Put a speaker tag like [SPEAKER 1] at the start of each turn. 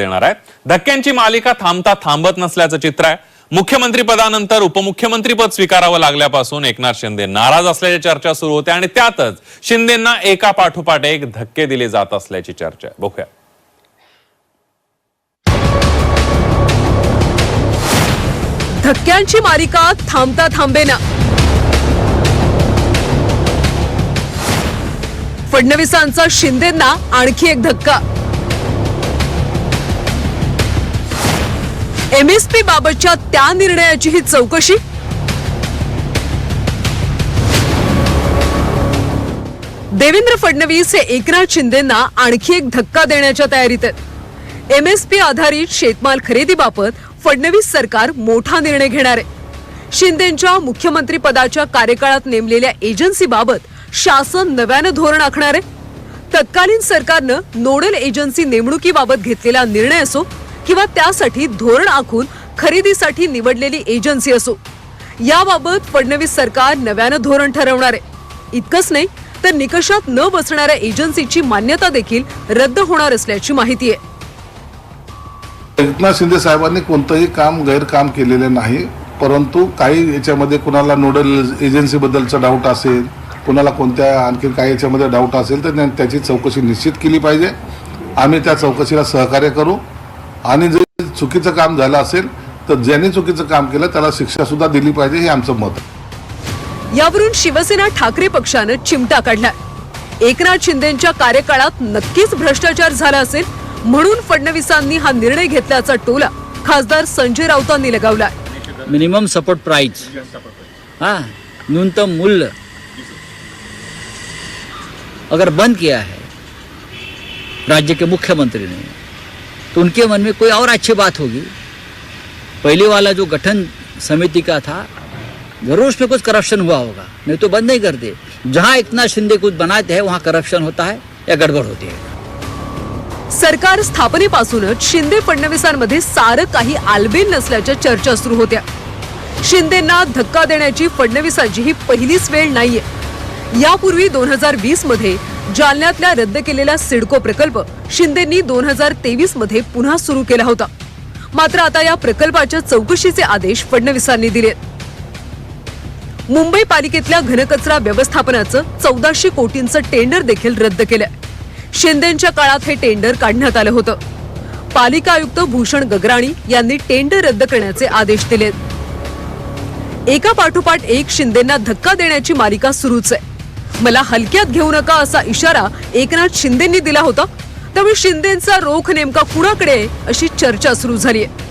[SPEAKER 1] देणार आहे. धक्क्यांची मालिका थांबता थांबत नसल्याचं चित्र आहे. मुख्यमंत्री पदानंतर उपमुख्यमंत्रीपद स्वीकारावं लागल्यापासून एकनाथ शिंदे नाराज असल्याची चर्चा सुरू होते आणि त्यातच शिंदेना एका पाठोपाठ एक धक्के दिले जात असल्याची चर्चा आहे. बघूया.
[SPEAKER 2] धक्क्यांची मालिका थांबता थांबेना. फडणवीसांचा शिंदेंना आणखी एक धक्का. एमएसपी बाबतच्या त्या निर्णयाची ही चौकशी? देवेंद्र फडणवीस हे एकनाथ शिंदेंना आणखी एक धक्का देण्याच्या तयारीत आहेत. एमएसपी आधारित शेतमाल खरेदीबाबत फडणवीस सरकार मोठा निर्णय घेणार आहे. शिंदेच्या मुख्यमंत्री पदाच्या कार्यकाळात नेमलेल्या एजन्सीबाबत शासन नव्यानं धोरण आखणार आहे. तत्कालीन सरकारनं नोडल एजन्सी नेमणुकीबाबत घेतलेला निर्णय असो किंवा त्यासाठी धोरण आखून खरेदीसाठी निवडलेली एजन्सी असो. याबाबत फडणवीस सरकार नव्यानं धोरण ठरवणार आहे. इतकंच नाही तर निकषात न बसणाऱ्या एजन्सीची मान्यता देखील रद्द होणार असल्याची माहिती आहे.
[SPEAKER 3] एकनाथ शिंदे साहेबांनी कोणतंही काम गैरकाम केलेलं नाही परंतु काही याच्यामध्ये कुणाला नोडल एजन्सीबद्दलचा डाऊट असेल कुणाला कोणत्या आणखी काही याच्यामध्ये डाऊट असेल तर त्याची चौकशी निश्चित केली पाहिजे. आम्ही त्या चौकशीला सहकार्य करू. आणि जर चुकीचं काम झालं असेल तर ज्यांनी चुकीचं काम केलं त्याला शिक्षा सुद्धा दिली पाहिजे हे आमचं मत आहे.
[SPEAKER 2] यावरून शिवसेना ठाकरे पक्षानं चिमटा काढलाय. एकनाथ शिंदेच्या कार्यकाळात नक्कीच भ्रष्टाचार झाला असेल म्हणून फडणवीसांनी हा निर्णय घेतल्याचा टोला खासदार संजय राऊतांनी लगावलाय.
[SPEAKER 4] Minimum support price. हाँ न्यूनतम मूल्य. अगर बंद किया है राज्य के मुख्यमंत्री ने तो उनके मन में कोई और अच्छी बात होगी। पहले वाला जो गठन समिति का था जरूर उसमें कुछ करप्शन हुआ होगा नहीं तो बंद नहीं करते। जहां इतना शिंदे कुछ बनाते हैं वहां करप्शन होता है या गड़बड़ होती है।
[SPEAKER 2] सरकार स्थापनेपासूनच शिंदे फडणवीसांमध्ये सारं काही आलबेल नसल्याच्या चर्चा सुरू होत्या. शिंदेना धक्का देण्याची फडणवीसांची ही पहिलीच वेळ नाहीये. यापूर्वी दोन हजार वीसमध्ये जालन्यातल्या रद्द केलेला सिडको प्रकल्प शिंदेंनी दोन हजार तेवीसमध्ये पुन्हा सुरू केला होता. मात्र आता या प्रकल्पाच्या चौकशीचे आदेश फडणवीसांनी दिलेत. मुंबई पालिकेतल्या घनकचरा व्यवस्थापनाचं चौदाशे कोटींचं टेंडर देखील रद्द केलंय. शिंदेच्या काळात हे टेंडर काढण्यात आलं होतं. पालिका आयुक्त भूषण गगराणी यांनी टेंडर रद्द करण्याचे आदेश दिलेत. एका पाठोपाठ एक शिंदेना धक्का देण्याची मालिका सुरूच आहे. मला हलक्यात घेऊ नका असा इशारा एकनाथ शिंदेंनी दिला होता. त्यामुळे शिंदेचा रोख नेमका कुणाकडे अशी चर्चा सुरू झाली आहे